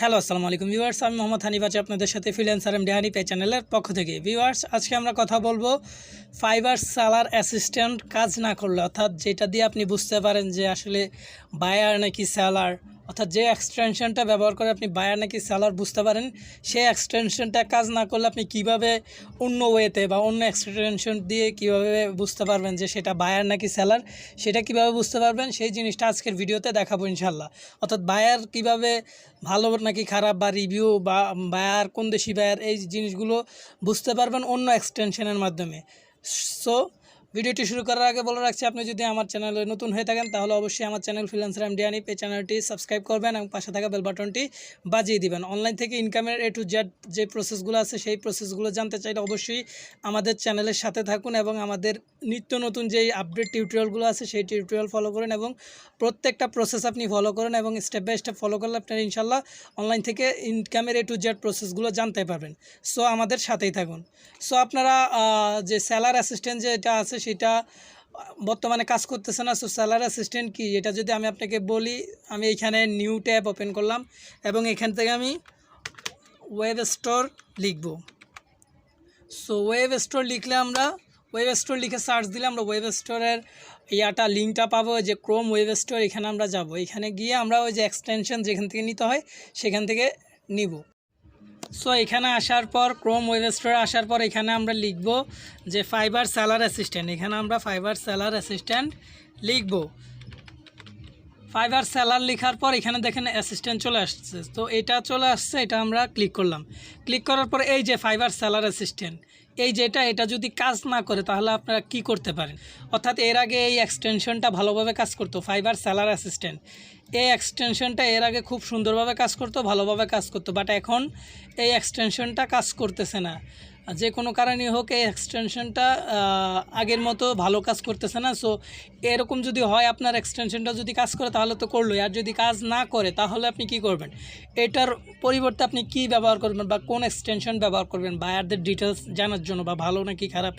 Hello, আসসালামু আলাইকুম viewers. আমি মোহাম্মদ হানিফ আছি আপনাদের সাথে ফ্রিল্যান্সার এম ডেহানি পে চ্যানেলের পক্ষ থেকে। ভিউয়ার্স, আজকে আমরা কথা বলব ফাইবার সালার অ্যাসিস্ট্যান্ট কাজ না করলে, অর্থাৎ যেটা দিয়ে আপনি বুঝতে পারেন যে আসলে বায়ার নাকি সেলার অর্থাৎ যে এক্সটেনশনটা ব্যবহার করে আপনি বায়ার নাকি সেলার বুঝতে পারেন, সেই এক্সটেনশনটা কাজ না করলে আপনি কীভাবে অন্য ওয়েতে বা অন্য এক্সটেনশন দিয়ে কীভাবে বুঝতে পারবেন যে সেটা বায়ার নাকি সেলার সেটা কীভাবে বুঝতে পারবেন? সেই জিনিসটা আজকের ভিডিওতে দেখাবো ইনশাল্লাহ অর্থাৎ বায়ার কীভাবে ভালো নাকি খারাপ বা রিভিউ বা বায়ার কোন দেশি বায়ার এই জিনিসগুলো বুঝতে পারবেন অন্য এক্সটেনশনের মাধ্যমে। সো ভিডিওটি শুরু করার আগে বলে রাখছি, আপনি যদি আমার চ্যানেলে নতুন হয়ে থাকেন, তাহলে অবশ্যই আমার চ্যানেল ফ্রিল্যান্সার এম ডিয়ানি এই চ্যানেলটি সাবস্ক্রাইব করবেন এবং পাশে থাকা বেল বাটনটি বাজিয়ে দিবেন। অনলাইন থেকে ইনকামের এ টু জেড যে প্রসেসগুলো আছে, সেই প্রসেসগুলো জানতে চাইলে অবশ্যই আমাদের চ্যানেলের সাথে থাকুন এবং আমাদের নিত্য নতুন যেই আপডেট টিউটোরিয়ালগুলো আছে, সেই টিউটোরিয়াল ফলো করেন এবং প্রত্যেকটা প্রসেস আপনি ফলো করেন এবং স্টেপ বাই স্টেপ ফলো করলে আপনার ইনশাল্লাহ অনলাইন থেকে ইনকামের এ টু জেড প্রসেসগুলো জানতে পারবেন। সো আমাদের সাথেই থাকুন। সো আপনারা যে স্যালার অ্যাসিস্ট্যান্ট যেটা আছে সেটা, বর্তমানে কাজ করতেছে না সো স্যালার অ্যাসিস্ট্যান্ট কি? এটা যদি আমি আপনাকে বলি, আমি এখানে নিউ ট্যাব ওপেন করলাম এবং এখান থেকে আমি ওয়েব স্টোর লিখব। সো ওয়েব স্টোর লিখলে আমরা ওয়েব স্টোর লিখে সার্চ দিলে আমরা ওয়েব স্টোরের ইয়াটা লিঙ্কটা পাবো যে ক্রোম ওয়েব স্টোর এখানে আমরা যাব। এখানে গিয়ে আমরা ওই যে এক্সটেনশন যেখান থেকে নিতে হয়, সেখান থেকে নিব। সো এখানে আসার পর ক্রোম ওয়েব স্টোরে আসার পর এখানে আমরা লিখব যে ফাইবার সেলার অ্যাসিস্ট্যান্ট এখানে আমরা ফাইবার সেলার অ্যাসিস্ট্যান্ট লিখব। ফাইবার সেলার লেখার পর এখানে দেখেন অ্যাসিস্ট্যান্ট চলে আসছে। তো এটা চলে আসছে, এটা আমরা ক্লিক করলাম। ক্লিক করার পর এই যে ফাইবার সেলার অ্যাসিস্ট্যান্ট এই যেটা এটা যদি কাজ না করে, তাহলে আপনারা কি করতে পারেন? অর্থাৎ এর আগে এই এক্সটেনশনটা ভালোভাবে কাজ করতো ফাইবার স্যালার অ্যাসিস্ট্যান্ট এই এক্সটেনশনটা এর আগে খুব সুন্দরভাবে কাজ করতো, ভালোভাবে কাজ করতো বাট এখন এই এক্সটেনশনটা কাজ করতেছে না। যে কোনো কারণে হোক এই এক্সটেনশনটা আগের মতো ভালো কাজ করতেছে না। সো এরকম যদি হয় আপনার এক্সটেনশনটা যদি কাজ করে, তাহলে তো করলোই। আর যদি কাজ না করে, তাহলে আপনি কি করবেন? এটার পরিবর্তে আপনি কি ব্যবহার করবেন বা কোন এক্সটেনশন ব্যবহার করবেন? বায়ারদের ডিটেলস জানার জন্য বা ভালো নাকি খারাপ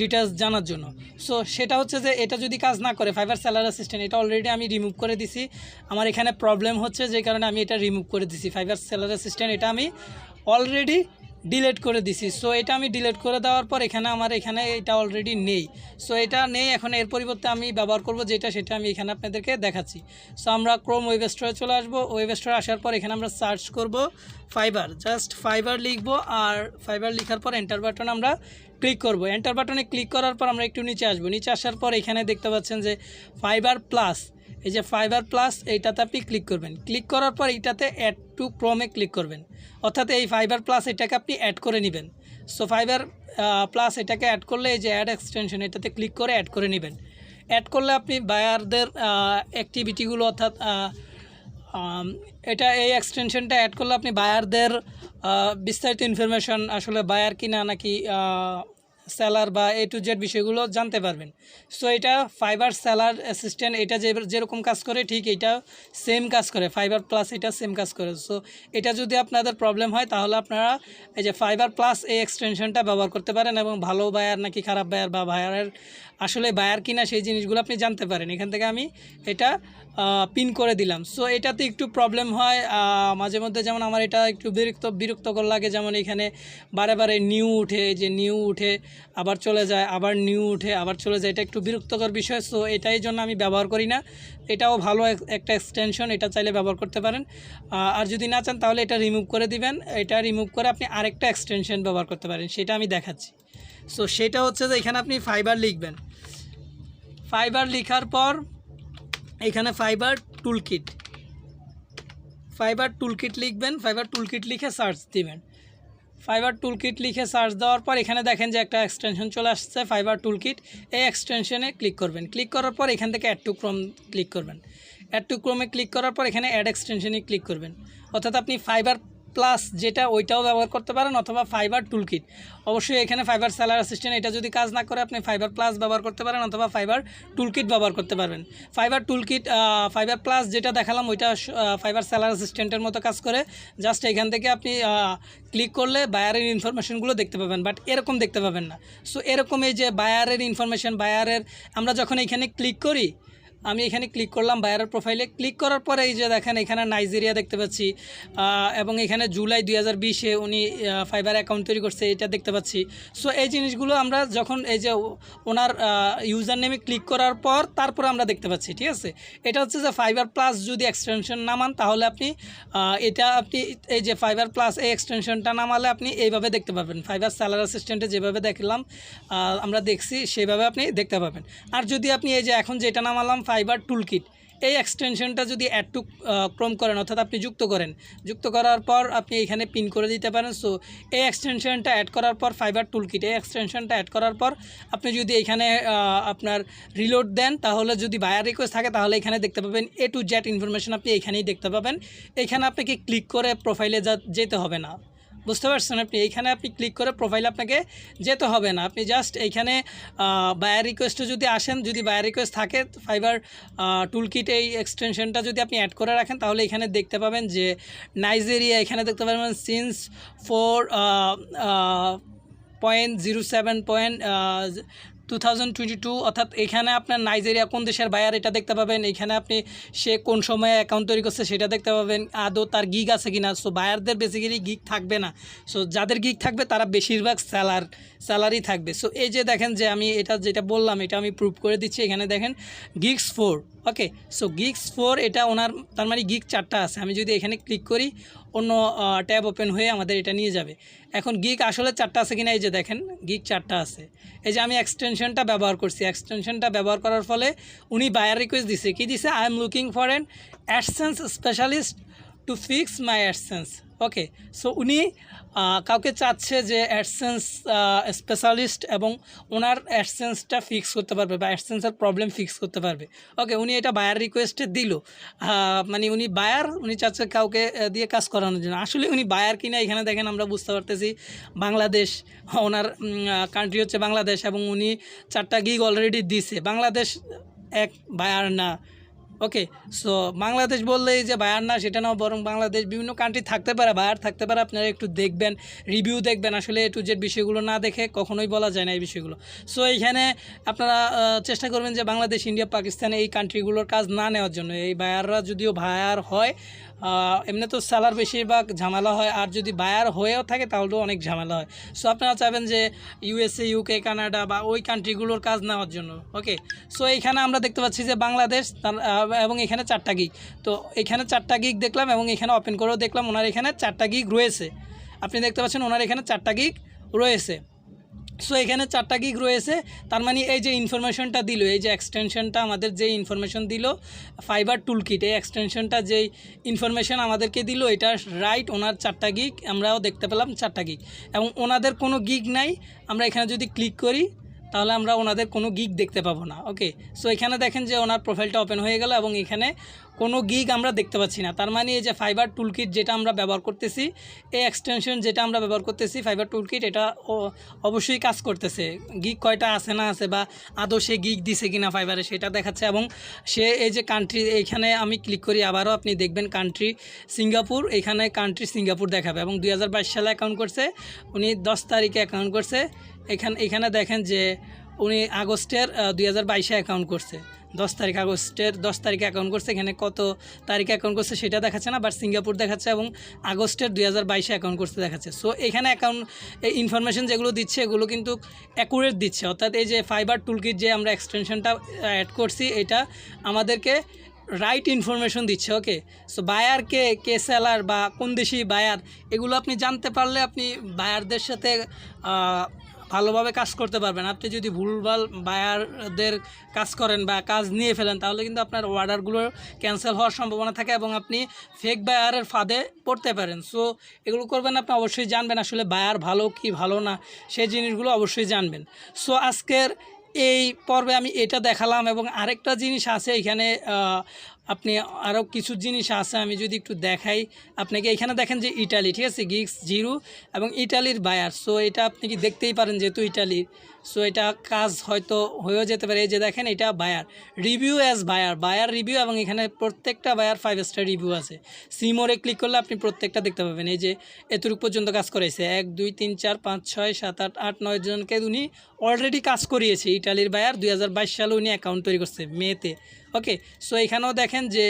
ডিটেলস জানার জন্য। সো সেটা হচ্ছে যে, এটা যদি কাজ না করে ফাইবার স্যালার অ্যাসিস্ট্যান্ট এটা অলরেডি আমি রিমুভ করে দিছি। আমার এখানে প্রবলেম হচ্ছে, যে কারণে আমি এটা রিমুভ করে দিছি। ফাইবার স্যালার অ্যাসিস্ট্যান্ট এটা আমি অলরেডি ডিলেট করে দিছি। সো এটা আমি ডিলেট করে দেওয়ার পর এখানে আমার এখানে এটা অলরেডি নেই। সো এটা নেই, এখন এর পরিবর্তে আমি ব্যবহার করব যেটা সেটা আমি এখানে আপনাদেরকে দেখাচ্ছি। সো আমরা ক্রোম ওয়েব স্টোরে চলে আসব। ওয়েব স্টোরে আসার পর এখানে আমরা সার্চ করব ফাইবার জাস্ট ফাইবার লিখব আর ফাইবার লেখার পর এন্টার বাটন আমরা ক্লিক করব। এন্টার বাটনে ক্লিক করার পর আমরা একটু নিচে আসব। নিচে আসার পর এখানে দেখতে পাচ্ছেন যে ফাইবার প্লাস এই যে ফাইবার প্লাস এইটাতে আপনি ক্লিক করবেন। ক্লিক করার পর এইটাতে অ্যাড টু ক্রমে ক্লিক করবেন। অর্থাৎ এই ফাইবার প্লাস এটাকে আপনি অ্যাড করে নেবেন। সো ফাইবার প্লাস এটাকে অ্যাড করলে এই যে অ্যাড এক্সটেনশন এটাতে ক্লিক করে অ্যাড করে নেবেন। অ্যাড করলে আপনি বায়ারদের অ্যাক্টিভিটিগুলো অর্থাৎ এটা এই এক্সটেনশনটা অ্যাড করলে আপনি বায়ারদের বিস্তারিত ইনফরমেশন আসলে বায়ার কিনা নাকি সেলার বা এ টু জেড বিষয়গুলো জানতে পারবেন। সো এটা ফাইবার সেলার অ্যাসিস্ট্যান্ট এটা যে যেরকম কাজ করে, ঠিক এটা সেম কাজ করে। ফাইবার প্লাস এটা সেম কাজ করে। সো এটা যদি আপনাদের প্রবলেম হয়, তাহলে আপনারা এই যে ফাইবার প্লাস এই এক্সটেনশনটা ব্যবহার করতে পারেন এবং ভালো বায়ার নাকি খারাপ বায়ার বা বায়ারের আসলে বায়ার কিনা সেই জিনিসগুলো আপনি জানতে পারেন। এখান থেকে আমি এটা পিন করে দিলাম। সো এটাতে একটু প্রবলেম হয় মাঝে মধ্যে যেমন আমার এটা একটু বিরক্ত, বিরক্তকর লাগে, যেমন এখানে বারে বারে নিউ উঠে, যে নিউ উঠে, আবার চলে যায়, আবার নিউ উঠে, আবার চলে যায়, এটা একটু বিরক্তকর বিষয়। সো এটাই জন্য আমি ব্যবহার করি না। এটাও ভালো একটা এক্সটেনশন এটা চাইলে ব্যবহার করতে পারেন। আর যদি না চান, তাহলে এটা রিমুভ করে দিবেন। এটা রিমুভ করে আপনি আরেকটা এক্সটেনশন ব্যবহার করতে পারেন, সেটা আমি দেখাচ্ছি। সো সেটা হচ্ছে যে এখানে আপনি ফাইবার লিখবেন। ফাইবার লিখার পর এখানে ফাইবার টুলকিট ফাইবার টুলকিট লিখবেন ফাইবার টুলকিট লিখে সার্চ দিবেন। ফাইবার টুলকিট লিখে সার্চ দেওয়ার পর এখানে দেখেন যে একটা এক্সটেনশন চলে আসছে ফাইবার টুলকিট এই এক্সটেনশনে ক্লিক করবেন। ক্লিক করার পর এখান থেকে অ্যাড টু ক্রম ক্লিক করবেন। অ্যাড টু ক্রমে ক্লিক করার পর এখানে অ্যাড এক্সটেনশনে ক্লিক করবেন। অর্থাৎ আপনি ফাইবার প্লাস যেটা ওইটাও ব্যবহার করতে পারেন অথবা ফাইবার টুলকিট অবশ্যই এখানে ফাইবার স্যালার অ্যাসিস্ট্যান্ট এটা যদি কাজ না করে আপনি ফাইবার প্লাস ব্যবহার করতে পারেন অথবা ফাইবার টুলকিট ব্যবহার করতে পারবেন। ফাইবার টুলকিট ফাইবার প্লাস যেটা দেখালাম ওইটা ফাইবার স্যালার অ্যাসিস্ট্যান্টের মতো কাজ করে। জাস্ট এখান থেকে আপনি ক্লিক করলে বায়ারের ইনফরমেশনগুলো দেখতে পাবেন বাট এরকম দেখতে পাবেন না। সো এরকম এই যে বায়ারের ইনফরমেশন বায়ারের আমরা যখন এখানে ক্লিক করি আমি এখানে ক্লিক করলাম বায়ারের প্রোফাইলে ক্লিক করার পরে এই যে দেখেন, এখানে নাইজেরিয়া দেখতে পাচ্ছি। এবং এখানে জুলাই দুই হাজার বিশে উনি ফাইবার অ্যাকাউন্ট তৈরি করছে, এটা দেখতে পাচ্ছি। সো এই জিনিসগুলো আমরা যখন এই যে ওনার ইউজার নেমে ক্লিক করার পর তারপরে আমরা দেখতে পাচ্ছি, ঠিক আছে? এটা হচ্ছে যে ফাইবার প্লাস যদি এক্সটেনশন নামান তাহলে আপনি এটা আপনি এই যে ফাইবার প্লাস এই এক্সটেনশনটা নামালে আপনি এইভাবে দেখতে পাবেন। ফাইবার স্যালার অ্যাসিস্ট্যান্টে যেভাবে দেখলাম আমরা দেখছি, সেভাবে আপনি দেখতে পাবেন। আর যদি আপনি এই যে এখন যেটা নামালাম ফাইবার টুলকিট। এই এক্সটেনশনটা যদি অ্যাড টু ক্রম করেন, অর্থাৎ আপনি যুক্ত করেন, যুক্ত করার পর আপনি এখানে পিন করে দিতে পারেন। সো এই এক্সটেনশনটা অ্যাড করার পর ফাইবার টুলকিট, এই এক্সটেনশনটা অ্যাড করার পর আপনি যদি এখানে আপনার রিলোড দেন, তাহলে যদি বায়ার রিকোয়েস্ট থাকে, তাহলে এখানে দেখতে পাবেন এ টু জেড ইনফরমেশন আপনি এখানেই দেখতে পাবেন। এখানে আপনাকে ক্লিক করে প্রোফাইলে যেতে হবে না। বুঝতে পারছেন আপনি? এইখানে আপনি ক্লিক করে প্রোফাইল আপনাকে যেতে হবে না। আপনি জাস্ট এইখানে বায়ার রিকোয়েস্টে যদি আসেন, যদি বায়ার রিকোয়েস্ট থাকে ফাইবার টুলকিট এই এক্সটেনশনটা যদি আপনি অ্যাড করে রাখেন, তাহলে এখানে দেখতে পাবেন যে নাইজেরিয়া এখানে দেখতে পাবেন since four point zero seven point two অর্থাৎ এখানে আপনার নাইজেরিয়া কোন দেশের বায়ার এটা দেখতে পাবেন, এখানে আপনি সে কোন সময়ে অ্যাকাউন্ট তৈরি করছে সেটা দেখতে পাবেন, আদৌ তার গিগ আছে কিনা সো বায়ারদের বেসিক্যালি গিগ থাকবে না সো যাদের গিগ থাকবে তারা বেশিরভাগ স্যালার স্যালারি থাকবে সো এই যে দেখেন যে আমি এটা যেটা বললাম, এটা আমি প্রুভ করে দিচ্ছি, এখানে দেখেন gigs four okay so gigs four এটা ওনার, তার মানে গিগ চারটা আছে। আমি যদি এখানে ক্লিক করি, অন্য ট্যাব ওপেন হয়ে আমাদের এটা নিয়ে যাবে। এখন গিগ আসলে চারটা আছে কিনা এই যে দেখেন গিগ চারটা আছে। এই যে আমি এক্সটেনশনটা ব্যবহার করছি। এক্সটেনশনটা ব্যবহার করার ফলে উনি বায়ার রিকোয়েস্ট দিছে। কি দিছে? I am looking for an AdSense specialist to fix my AdSense okay so উনি কাউকে চাচ্ছে যে অ্যাডসেন্স স্পেশালিস্ট এবং ওনার অ্যাডসেন্সটা ফিক্স করতে পারবে বা অ্যাডসেন্সের প্রবলেম ফিক্স করতে পারবে। ওকে উনি এটা বায়ার রিকোয়েস্টে দিল। মানে উনি বায়ার উনি চাচ্ছে কাউকে দিয়ে কাজ করানোর জন্য। আসলে উনি বায়ার কিনা এখানে দেখেন আমরা বুঝতে পারতেছি, বাংলাদেশ, ওনার কান্ট্রি হচ্ছে বাংলাদেশ এবং উনি চারটা গিগ অলরেডি দিছে। বাংলাদেশ এক বায়ার না। ওকে সো বাংলাদেশ বললেই যে বায়ার না, সেটা না, বরং বাংলাদেশ বিভিন্ন কান্ট্রি থাকতে পারে বায়ার থাকতে পারে, আপনারা একটু দেখবেন রিভিউ দেখবেন, আসলে এ টু জেড বিষয়গুলো না দেখে কখনোই বলা যায় না এই বিষয়গুলো. সো এইখানে আপনারা চেষ্টা করবেন যে বাংলাদেশ ইন্ডিয়া পাকিস্তান এই কান্ট্রিগুলোর কাজ না নেওয়ার জন্য। এই বায়াররা যদিও বায়ার হয় এমনি তো স্যালার বেশিরভাগ ঝামেলা হয়, আর যদি বায়ার হয়েও থাকে তাহলেও অনেক ঝামেলা হয়। সো আপনারা চাইবেন যে ইউএসএ ইউকে কানাডা বা ওই কান্ট্রিগুলোর কাজ নেওয়ার জন্য ওকে সো এইখানে আমরা দেখতে পাচ্ছি যে বাংলাদেশ এবং এখানে চারটা গিক তো, এখানে চারটা গিক দেখলাম এবং এখানে ওপেন করেও দেখলাম, ওনার এখানে চারটা গিক রয়েছে। আপনি দেখতে পাচ্ছেন, ওনার এখানে চারটা গিক রয়েছে। সো এখানে চারটা গিগ রয়েছে। তার মানে এই যে ইনফরমেশনটা দিল, এই যে এক্সটেনশনটা আমাদের যে ইনফরমেশন দিল ফাইবার টুলকিট এই এক্সটেনশনটা যেই ইনফরমেশন আমাদেরকে দিল, এটা রাইট ওনার চারটা গিগ আমরাও দেখতে পেলাম চারটা গিগ এবং ওনাদের কোনো গিগ নাই, আমরা এখানে যদি ক্লিক করি, তাহলে আমরা ওনাদের কোনো গিগ দেখতে পাবো না। ওকে সো এখানে দেখেন যে ওনার প্রোফাইলটা ওপেন হয়ে গেল এবং এখানে কোনো গিগ আমরা দেখতে পাচ্ছি না। তার মানে এই যে ফাইবার টুলকিট যেটা আমরা ব্যবহার করতেছি, এই এক্সটেনশন যেটা আমরা ব্যবহার করতেছি ফাইবার টুলকিট এটা অবশ্যই কাজ করতেছে। গিগ কয়টা আছে না আছে বা আদৌ সে গিগ দিছে কিনা ফাইবারে সেটা দেখাচ্ছে এবং সে এই যে কান্ট্রি এইখানে আমি ক্লিক করি, আবারও আপনি দেখবেন কান্ট্রি সিঙ্গাপুর এখানে কান্ট্রি সিঙ্গাপুর দেখাবে এবং দুই হাজার বাইশ সালে অ্যাকাউন্ট করছে, উনি দশ তারিখে অ্যাকাউন্ট করছে। এখানে এখানে দেখেন যে উনি আগস্টের দুই হাজার বাইশে অ্যাকাউন্ট করছে। দশ তারিখ আগস্টের, দশ তারিখে অ্যাকাউন্ট করছে, এখানে কত তারিখে অ্যাকাউন্ট করছে সেটা দেখাচ্ছে না বাট সিঙ্গাপুর দেখাচ্ছে এবং আগস্টের দুই হাজার বাইশে অ্যাকাউন্ট করতে দেখাচ্ছে। সো এখানে অ্যাকাউন্ট এই ইনফরমেশন যেগুলো দিচ্ছে, এগুলো কিন্তু অ্যাকুরেট দিচ্ছে। অর্থাৎ এই যে ফাইবার টুলকিট যে আমরা এক্সটেনশনটা অ্যাড করছি, এটা আমাদেরকে রাইট ইনফরমেশন দিচ্ছে ওকে সো বায়ার কে কে সেলার বা কোন দেশি বায়ার এগুলো আপনি জানতে পারলে আপনি বায়ারদের সাথে ভালোভাবে কাজ করতে পারবেন। আপনি যদি ভুলভাল বায়ারদের কাজ করেন বা কাজ নিয়ে ফেলেন, তাহলে কিন্তু আপনার অর্ডারগুলো ক্যান্সেল হওয়ার সম্ভাবনা থাকে এবং আপনি ফেক বায়ারের ফাঁদে পড়তে পারেন। সো এগুলো করবেন আপনি অবশ্যই জানবেন আসলে বায়ার ভালো কি ভালো না, সেই জিনিসগুলো অবশ্যই জানবেন। সো আজকের এই পর্বে আমি এটা দেখালাম এবং আরেকটা জিনিস আছে এখানে আপনি আরও কিছু জিনিস আছে, আমি যদি একটু দেখাই। আপনাকে এখানে দেখেন যে ইটালি, ঠিক আছে? গিক্স জিরো এবং ইটালির বায়ার। সো এটা আপনি কি দেখতেই পারেন যেহেতু ইটালির। সো এটা কাজ হয়তো হয়েও যেতে পারে। এই যে দেখেন, এটা buyer. Review as buyer buyer review এবং এখানে প্রত্যেকটা বায়ার ফাইভ স্টার রিভিউ আছে। সিমোরে ক্লিক করলে আপনি প্রত্যেকটা দেখতে পাবেন। এই যে, এতটুকু পর্যন্ত কাজ করেছে এক, দুই, তিন, চার, পাঁচ, ছয়, সাত, আট আট, নয় জনকে উনি অলরেডি কাজ করিয়েছে ইটালির বায়ার দু হাজার বাইশ সালে উনি অ্যাকাউন্ট তৈরি করছে মেতে। ওকে সো এখানেও দেখেন যে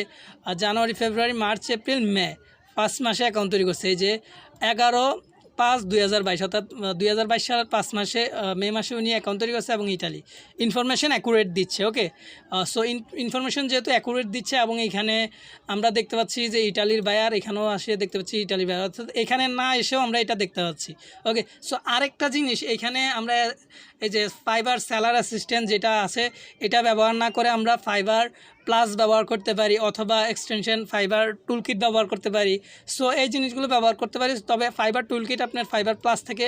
জানুয়ারি, ফেব্রুয়ারি, মার্চ, এপ্রিল, মে, পাঁচ মাসে অ্যাকাউন্ট তৈরি করছে। এই যে, এগারো পাঁচ, দুই হাজার বাইশ, অর্থাৎ দুই হাজার বাইশ সালের পাঁচ মাসে মে মাসে উনি অ্যাকাউন্ট তৈরি করছে এবং ইটালি ইনফরমেশন অ্যাকুরেট দিচ্ছে ওকে সো ইনফরমেশন যেহেতু অ্যাকুরেট দিচ্ছে এবং এখানে আমরা দেখতে পাচ্ছি যে ইটালির বায়ার এখানেও আসে, দেখতে পাচ্ছি ইটালির বায়ার অর্থাৎ এখানে না এসেও আমরা এটা দেখতে পাচ্ছি ওকে সো আরেকটা জিনিস, এখানে আমরা এই যে ফাইবার স্যালার অ্যাসিস্ট্যান্ট যেটা আছে, এটা ব্যবহার না করে আমরা ফাইবার প্লাস ব্যবহার করতে পারি অথবা এক্সটেনশন ফাইবার টুলকিট ব্যবহার করতে পারি। সো এই জিনিসগুলো ব্যবহার করতে পারি। তবে ফাইবার টুলকিট আপনার ফাইবার প্লাস থেকে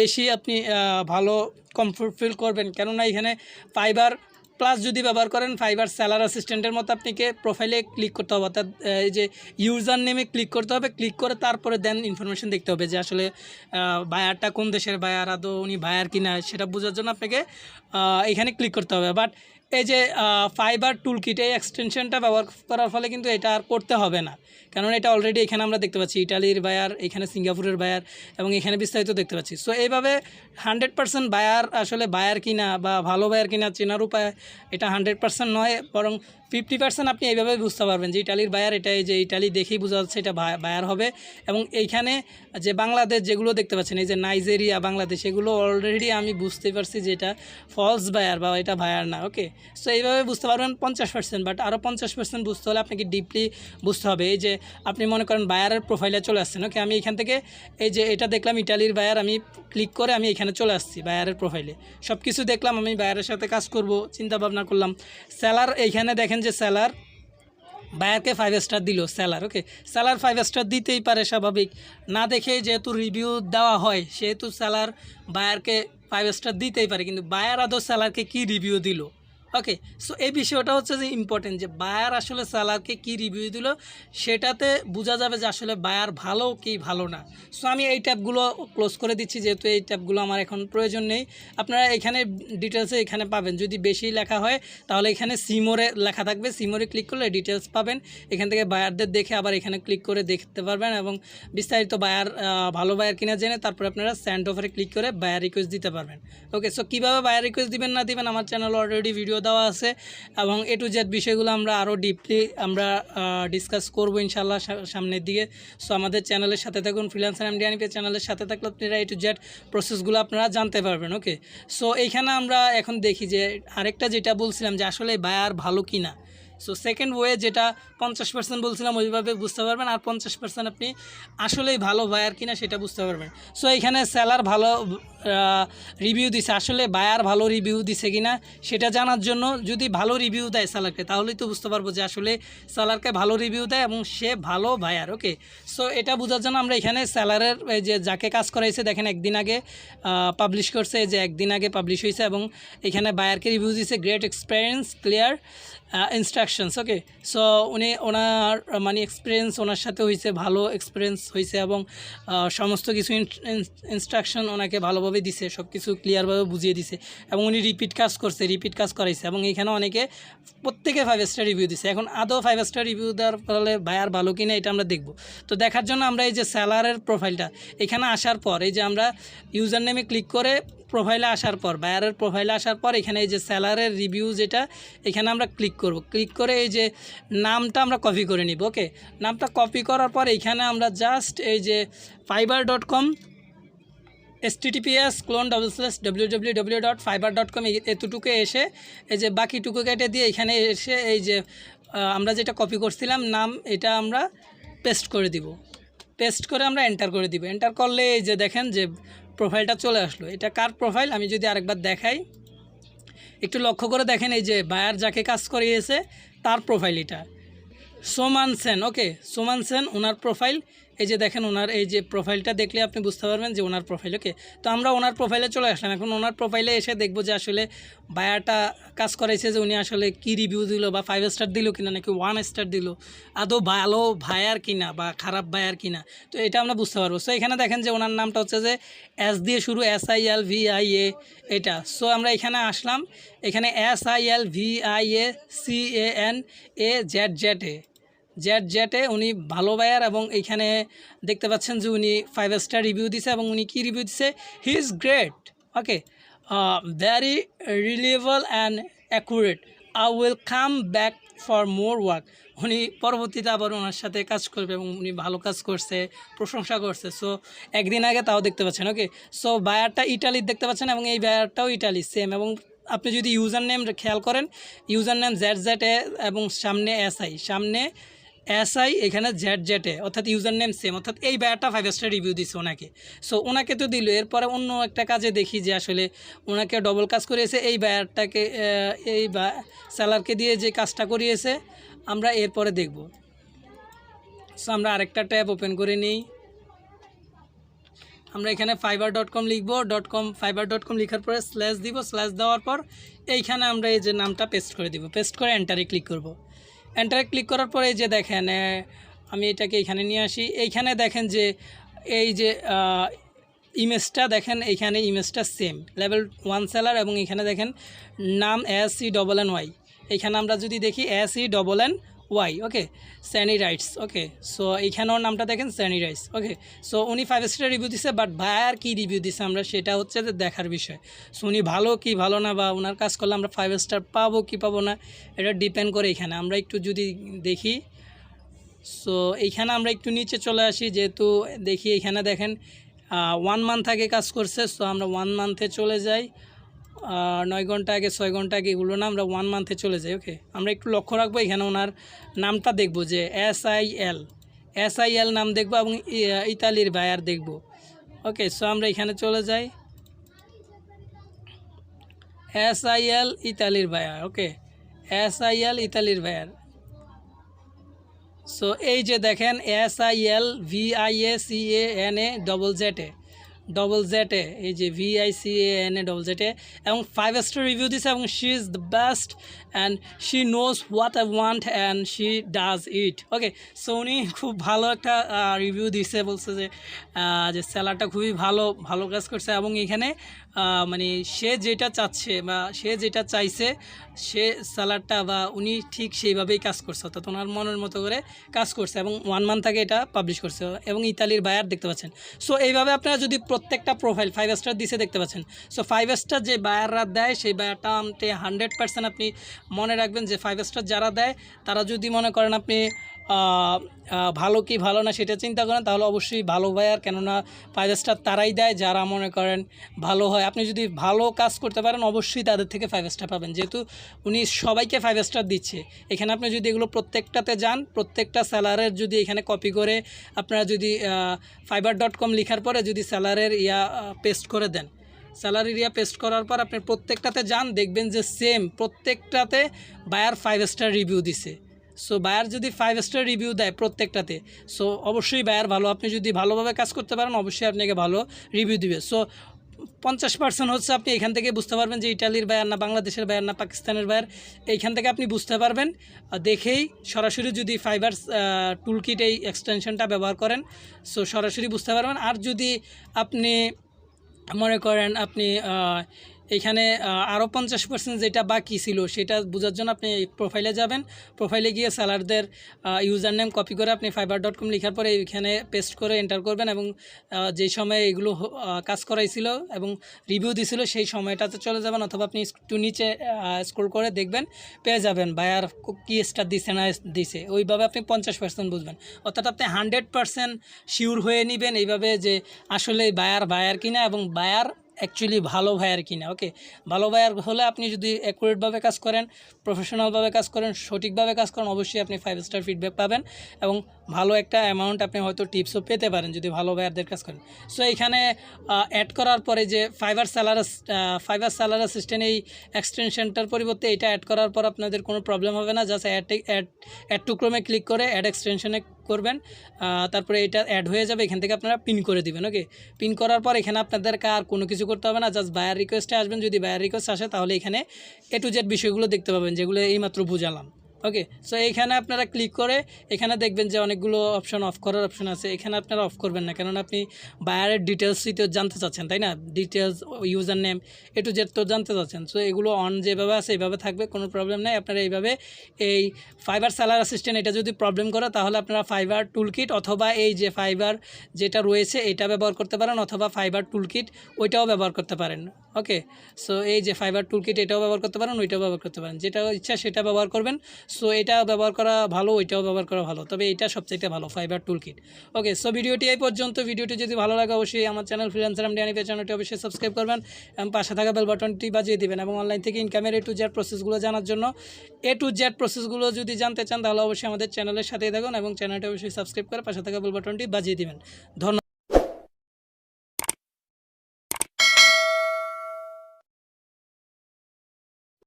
বেশি আপনি ভালো কমফোর্ট ফিল করবেন। কেননা এখানে ফাইবার প্লাস যদি ব্যবহার করেন ফাইবার স্যালার অ্যাসিস্ট্যান্টের মতো আপনাকে প্রোফাইলে ক্লিক করতে হবে। অর্থাৎ এই যে ইউজার নেমে ক্লিক করতে হবে। ক্লিক করে তারপরে দেন ইনফরমেশন দেখতে হবে যে আসলে বায়ারটা কোন দেশের বায়ার আদৌ উনি বায়ার কিনা, সেটা বোঝার জন্য আপনাকে এখানে ক্লিক করতে হবে। বাট এই যে ফাইবার টুলকিট এই এক্সটেনশনটা ব্যবহার করার ফলে কিন্তু এটা আর করতে হবে না। কারণ এটা অলরেডি এখানে আমরা দেখতে পাচ্ছি, ইটালির বায়ার এখানে সিঙ্গাপুরের বায়ার এবং এখানে বিস্তারিত দেখতে পাচ্ছি। সো এইভাবে হান্ড্রেড পার্সেন্ট বায়ার আসলে বায়ার কিনা বা ভালো বায়ার কিনা চেনার উপায় এটা হান্ড্রেড পার্সেন্ট নয়, বরং ফিফটি পার্সেন্ট আপনি এইভাবে বুঝতে পারবেন যে ইটালির বায়ার এটা এই যে ইটালি দেখেই বোঝা যাচ্ছে এটা বায়ার হবে। এবং এইখানে যে বাংলাদেশ যেগুলো দেখতে পাচ্ছেন, এই যে নাইজেরিয়া, বাংলাদেশ, এগুলো অলরেডি আমি বুঝতে পারছি যে এটা ফলস বায়ার বা এটা বায়ার না ওকে সো এইভাবে বুঝতে পারবেন পঞ্চাশ পার্সেন্ট বাট আরও পঞ্চাশ পার্সেন্ট বুঝতে হলে আপনাকে ডিপলি বুঝতে হবে। এই যে আপনি মনে করেন বায়ারের প্রোফাইলে চলে আসছেন ওকে আমি এখান থেকে এই যে এটা দেখলাম ইটালির বায়ার, আমি ক্লিক করে আমি এখানে চলে আসছি বায়ারের প্রোফাইলে সব কিছু দেখলাম, আমি বায়ারের সাথে কাজ করব চিন্তা ভাবনা করলাম। স্যালার এইখানে দেখেন যে স্যালার, বায়ারকে ফাইভ স্টার দিল, স্যালার ওকে স্যালার ফাইভ স্টার দিতেই পারে স্বাভাবিক। না দেখে যেহেতু রিভিউ দেওয়া হয়, সেহেতু স্যালার বায়ারকে ফাইভ স্টার দিতেই পারে, কিন্তু বায়ার আদৌ স্যালারকে কী রিভিউ দিল? ওকে সো এই বিষয়টা হচ্ছে যে ইম্পর্টেন্ট যে বায়ার আসলে স্যালারকে কী রিভিউ দিল, সেটাতে বোঝা যাবে যে আসলে বায়ার ভালো কি ভালো না। সো আমি এই ট্যাবগুলো ক্লোজ করে দিচ্ছি, যেহেতু এই ট্যাবগুলো আমার এখন প্রয়োজন নেই। আপনারা এখানে ডিটেলসে এখানে পাবেন। যদি বেশি লেখা হয়, তাহলে এখানে সিমোরে লেখা থাকবে। সিমোরে ক্লিক করলে ডিটেলস পাবেন। এখান থেকে বায়ারদের দেখে আবার এখানে ক্লিক করে দেখতে পারবেন এবং বিস্তারিত বায়ার ভালো বায়ার কিনা জেনে তারপর আপনারা স্যান্ড অফারে ক্লিক করে বায়ার রিকোয়েস্ট দিতে পারবেন। ওকে সো কীভাবে বায়ার রিকোয়েস্ট দিবেন না দিবেন? আমার চ্যানেল অলরেডি ভিডিও দেওয়া আছে এবং এ টু জেড বিষয়গুলো আমরা আরও ডিপলি আমরা ডিসকাস করব ইনশাল্লাহ সামনের দিকে। সো আমাদের চ্যানেলের সাথে থাকুন ফ্রিলান্সার এমডি আনিপে চ্যানেলের সাথে থাকলে আপনারা এ টু জেড প্রসেসগুলো আপনারা জানতে পারবেন ওকে সো এইখানে আমরা এখন দেখি যে আরেকটা যেটা বলছিলাম যে আসলে বায়ার ভালো কি না সো সেকেন্ড ওয়ে যেটা পঞ্চাশ পার্সেন্ট বলছিলাম, ওইভাবে বুঝতে পারবেন। আর পঞ্চাশ পার্সেন্ট আপনি আসলেই ভালো বায়ার কিনা সেটা বুঝতে পারবেন। সো এখানে সেলার ভালো রিভিউ দিছে। আসলে বায়ার ভালো রিভিউ দিছে কিনা সেটা জানার জন্য যদি ভালো রিভিউ দেয় সেলারকে তাহলেই তো বুঝতে পারব যে আসলে সেলারকে ভালো রিভিউ দেয় এবং সে ভালো বায়ার ওকে সো এটা বোঝার জন্য আমরা এখানে সেলারের যে যাকে কাজ করাইছে, দেখেন একদিন আগে পাবলিশ করছে যে একদিন আগে পাবলিশ হয়েছে এবং এখানে বায়ারকে রিভিউ দিছে। Great experience clear instructions okay so উনি ওনার মানে এক্সপিরিয়েন্স ওনার সাথে হয়েছে ভালো এক্সপিরিয়েন্স হয়েছে এবং সমস্ত কিছু ইনস্ট্রাকশন ওনাকে ভালোভাবে দিছে সব কিছু ক্লিয়ারভাবে বুঝিয়ে দিছে এবং উনি রিপিট কাজ করছে রিপিট কাজ করাইছে এবং এখানে অনেকে প্রত্যেকে ফাইভ স্টার রিভিউ দিছে। এখন আদৌ ফাইভ স্টার রিভিউ দেওয়ার ফলে বায়ার ভালো কিনা এটা আমরা দেখব। তো দেখার জন্য আমরা এই যে স্যালারের প্রোফাইলটা এখানে আসার পর এই যে আমরা ইউজার নেমে ক্লিক করে প্রোফাইলে আসার পর বায়ারের প্রোফাইলে আসার পর এখানে এই যে স্যালারের রিভিউ যেটা, এখানে আমরা ক্লিক করব। ক্লিক করে এই যে নামটা আমরা কপি করে নিব ওকে নামটা কপি করার পর এইখানে আমরা জাস্ট এই যে Fiverr dot com S TTPS colon double slash W W W dot Fiverr dot com এতটুকু এসে এই যে বাকিটুকু কেটে দিয়ে এখানে এসে এই যে আমরা যেটা কপি করছিলাম নাম এটা আমরা পেস্ট করে দিব। পেস্ট করে আমরা এন্টার করে দিব। এন্টার করলে এই যে দেখেন যে প্রোফাইলটা চলে আসলো। এটা কার প্রোফাইল আমি যদি আরেকবার দেখাই। একটু লক্ষ্য করে দেখেন এই যে বায়ার যাকে কাজ করিয়েছে, তার প্রোফাইল এটা। সোমান সেন ওকে সোমান সেন, ওনার প্রোফাইল এই যে দেখেন ওনার এই যে প্রোফাইলটা দেখলে আপনি বুঝতে পারবেন যে ওনার প্রোফাইল ওকে তো আমরা ওনার প্রোফাইলে চলে আসলাম। এখন ওনার প্রোফাইলে এসে দেখব যে আসলে বায়ারটা কাজ করাইছে যে উনি আসলে কী রিভিউ দিল বা ফাইভ স্টার দিল কিনা নাকি ওয়ান স্টার দিল। আদৌ ভালো ভায়ার কিনা বা খারাপ ভায়ার কিনা? তো এটা আমরা বুঝতে পারব। সো এখানে দেখেন যে ওনার নামটা হচ্ছে যে এস দিয়ে শুরু S I L V I A এটা। সো আমরা এখানে আসলাম। এখানে S I L V I A C A N A Z Z A Z জেটে উনি ভালো বায়ার এবং এখানে দেখতে পাচ্ছেন যে উনি ফাইভ স্টার রিভিউ দিছে এবং উনি কী রিভিউ দিছে? He is great okay very reliable and accurate I will come back for more work উনি পরবর্তীতে আবার ওনার সাথে কাজ করবে এবং উনি ভালো কাজ করছে, প্রশংসা করছে। সো একদিন আগে তাও দেখতে পাচ্ছেন ওকে সো বায়ারটা ইটালির দেখতে পাচ্ছেন এবং এই বায়ারটাও ইটালি সেম এবং আপনি যদি ইউজার নেম খেয়াল করেন ইউজার নেম জ্যাট এ এবং সামনে এসআই সামনে এসআই এখানে জেড জেটে অর্থাৎ ইউজার নেম সেম অর্থাৎ এই ব্যায়ারটা ফাইভ স্টার রিভিউ দিচ্ছে ওনাকে। সো ওনাকে তো দিল এরপরে অন্য একটা কাজে দেখি যে আসলে ওনাকে ডবল কাজ করিয়েছে এই ব্যায়ারটাকে আহ, এই বা স্যালারকে দিয়ে যে কাজটা করিয়েছে আমরা এরপরে দেখব। সো আমরা আরেকটা ট্যাব ওপেন করে নিই। আমরা এখানে ফাইবার ডট কম লিখব dot com Fiverr dot com লেখার পরে স্ল্যাশ দিব স্ল্যাশ দেওয়ার পর এইখানে আমরা এই যে নামটা পেস্ট করে দিব পেস্ট করে এন্টারে ক্লিক করব। এন্টারে ক্লিক করার পরে যে দেখেন আমি এটাকে এখানে নিয়ে আসি। এইখানে দেখেন যে এই যে ইমেজটা দেখেন, এইখানে ইমেজটা সেম লেভেল ওয়ান সেলার এবং এখানে দেখেন, নাম S C double N Y এখানে আমরা যদি দেখি S E double N Y okay Sunny writes okay so এইখানেও নামটা দেখেন স্যানি রাইটস ওকে সো উনি ফাইভ স্টার রিভিউ দিছে বাট ভাইয়ার কী রিভিউ দিছে আমরা সেটা হচ্ছে যে দেখার বিষয়। সো উনি ভালো কি ভালো না বা ওনার কাজ করলে আমরা ফাইভ স্টার পাবো কি পাবো না, এটা ডিপেন্ড করে এখানে। আমরা একটু যদি দেখি সো এইখানে আমরা একটু নিচে চলে আসি, যেহেতু দেখি এখানে দেখেন ওয়ান মান্থ আগে কাজ করছে সো আমরা ওয়ান মান্থে চলে যাই। নয় ঘণ্টা আগে, ছয় ঘণ্টা আগে এগুলো না আমরা ওয়ান মান্থে চলে যাই ওকে আমরা একটু লক্ষ্য রাখব এখানে ওনার নামটা দেখব যে S I L S I L নাম দেখব এবং ইতালির বায়ার দেখব ওকে সো আমরা এখানে চলে যাই। এস আই এল ইতালির buyer okay S I L ইতালির বায়ার সো এই যে দেখেন S I L V I A C A N A double Z A double জেটে এই যে ভিআইসি এন এ ডবল জেটে এবং ফাইভ স্টার রিভিউ দিছে এবং she is the best and she knows what I want and she does it okay so উনি খুব ভালো একটা রিভিউ দিছে, বলছে যে যে স্যালাডটা খুবই ভালো ভালো কাজ করছে এবং এখানে মানে সে যেটা চাচ্ছে বা সে যেটা চাইছে, সে স্যালাডটা বা উনি ঠিক সেইভাবেই কাজ করছে। অর্থাৎ ওনার মনের মতো করে কাজ করছে এবং ওয়ান মান্থ আগে এটা পাবলিশ করছে এবং ইতালির বায়ার দেখতে পাচ্ছেন। সো এইভাবে আপনারা যদি প্রত্যেকটা প্রোফাইল ফাইভ স্টার দিছে দেখতে পাচ্ছেন। সো ফাইভ স্টার যে বায়াররা দেয়, সেই বায়ারটা আপনি হান্ড্রেড পার্সেন্ট আপনি মনে রাখবেন যে ফাইভ স্টার যারা দেয়, তারা যদি মনে করেন আপনি ভালো কি ভালো না সেটা চিন্তা করেন, তাহলে অবশ্যই ভালো বায়ার কেননা ফাইভ স্টার তারাই দেয় যারা মনে করেন ভালো হয়। আপনি যদি ভালো কাজ করতে পারেন, অবশ্যই তাদের থেকে ফাইভ স্টার পাবেন। যেহেতু উনি সবাইকে ফাইভ স্টার দিচ্ছে। এখানে আপনি যদি এগুলো প্রত্যেকটাতে যান, প্রত্যেকটা স্যালারের যদি এখানে কপি করে আপনারা যদি ফাইবার ডট কম লেখার পরে যদি স্যালারের ইয়া পেস্ট করে দেন। স্যালারি ইয়া পেস্ট করার পর আপনি প্রত্যেকটাতে যান, দেখবেন যে সেম প্রত্যেকটাতে বায়ার ফাইভ স্টার রিভিউ দিছে। সো বায়ার যদি ফাইভ স্টার রিভিউ দেয় প্রত্যেকটাতে সো অবশ্যই বায়ার ভালো। আপনি যদি ভালোভাবে কাজ করতে পারেন, অবশ্যই আপনাকে ভালো রিভিউ দিবে। সো পঞ্চাশ পার্সেন্ট হচ্ছে আপনি এখান থেকে বুঝতে পারবেন যে ইটালির বায়ার না, বাংলাদেশের বায়ার না, পাকিস্তানের বায়ার এইখান থেকে আপনি বুঝতে পারবেন দেখেই সরাসরি যদি ফাইবার টুলকিট এই এক্সটেনশনটা ব্যবহার করেন সো সরাসরি বুঝতে পারবেন। আর যদি আপনি মনে করেন আপনি এখানে আরও পঞ্চাশ পার্সেন্ট যেটা বাকি ছিল, সেটা বোঝার জন্য আপনি প্রোফাইলে যাবেন। প্রোফাইলে গিয়ে স্যালারদের ইউজার নেম কপি করে আপনি ফাইবার ডট কম লেখার পরে এখানে পেস্ট করে এন্টার করবেন এবং যেই সময় এগুলো কাজ করাইছিল এবং রিভিউ দিছিল, সেই সময়টাতে চলে যাবেন অথবা আপনি একটু নিচে স্ক্রল করে দেখবেন, পেয়ে যাবেন। বায়ার কি স্টার দিছে না দিছে, ওইভাবে আপনি পঞ্চাশ পার্সেন্ট বুঝবেন। অর্থাৎ আপনি হান্ড্রেড পার্সেন্ট শিওর হয়ে নেবেন এইভাবে যে আসলে বায়ার বায়ার কিনা এবং বায়ার অ্যাকচুয়ালি ভালো ভাইয়ার কিনা ওকে ভালো ভাইয়ার হলে আপনি যদি অ্যাকুরেটভাবে কাজ করেন প্রফেশনালভাবে কাজ করেন, সঠিকভাবে কাজ করেন, অবশ্যই আপনি ফাইভ স্টার ফিডব্যাক পাবেন এবং ভালো একটা অ্যামাউন্ট আপনি হয়তো টিপসও পেতে পারেন যদি ভালো ভাইয়ারদের কাজ করেন। সো এখানে অ্যাড করার পরে যে Fiverr seller Fiverr seller assistant এই এক্সটেনশনটার পরিবর্তে এটা অ্যাড করার পর আপনাদের কোনো প্রবলেম হবে না। Just add add add to ক্রমে ক্লিক করে অ্যাড এক্সটেনশনে করবেন। তারপরে এটা অ্যাড হয়ে যাবে। এখান থেকে আপনারা পিন করে দিবেন ওকে পিন করার পর এখানে আপনাদেরকে আর কোনো কিছু করতে হবে না। জাস্ট বায়ার রিকোয়েস্টে আসবেন। যদি বায়ার রিকোয়েস্ট আসে, তাহলে এখানে এ টু জেড বিষয়গুলো দেখতে পাবেন, যেগুলো এইমাত্র বুঝালাম। ওকে সো এইখানে আপনারা ক্লিক করে এখানে দেখবেন যে অনেকগুলো অপশন অফ করার অপশন আছে। এখানে আপনারা অফ করবেন না, কেননা আপনি বায়ারের ডিটেলসই তো জানতে চাচ্ছেন, তাই না? Details user name A Z তো জানতে চাচ্ছেন। সো এগুলো অন যেভাবে আছে এইভাবে থাকবে, কোনো প্রবলেম নেই। আপনারা এইভাবে এই ফাইবার স্যালার অ্যাসিস্ট্যান্ট এটা যদি প্রবলেম করে, তাহলে আপনারা ফাইবার টুলকিট অথবা এই যে ফাইবার যেটা রয়েছে, এটা ব্যবহার করতে পারেন, অথবা ফাইবার টুলকিট ওইটাও ব্যবহার করতে পারেন। ওকে সো এই যে ফাইবার টুলকিট এটাও ব্যবহার করতে পারেন, ওইটাও ব্যবহার করতে পারেন। যেটা ইচ্ছা সেটা ব্যবহার করবেন। সো এটা ব্যবহার করা ভালো, ওইটাও ব্যবহার করা ভালো। তবে এটা সবচাইতে ভালো ফাইবার টুলকিট ওকে সো ভিডিওটি এই পর্যন্ত। ভিডিওটি যদি ভালো লাগে, অবশ্যই আমার চ্যানেল ফ্রিলান্সার আনিফের চ্যানেলটি অবশ্যই সাবস্ক্রাইব করবেন। এবং পাশে থাকা বেল বাটনটি বাজিয়ে দিবেন এবং অনলাইন থেকে ইনকামের এ টু জেড প্রসেসগুলো জানার জন্য এ টু জেড প্রসেসগুলো যদি জানতে চান, তাহলে অবশ্যই আমাদের চ্যানেলের সাথেই থাকুন এবং চ্যানেলটি অবশ্যই সাবস্ক্রাইব করে পাশে থাকা বেল বাটনটি বাজিয়ে দিবেন। ধন্যবাদ।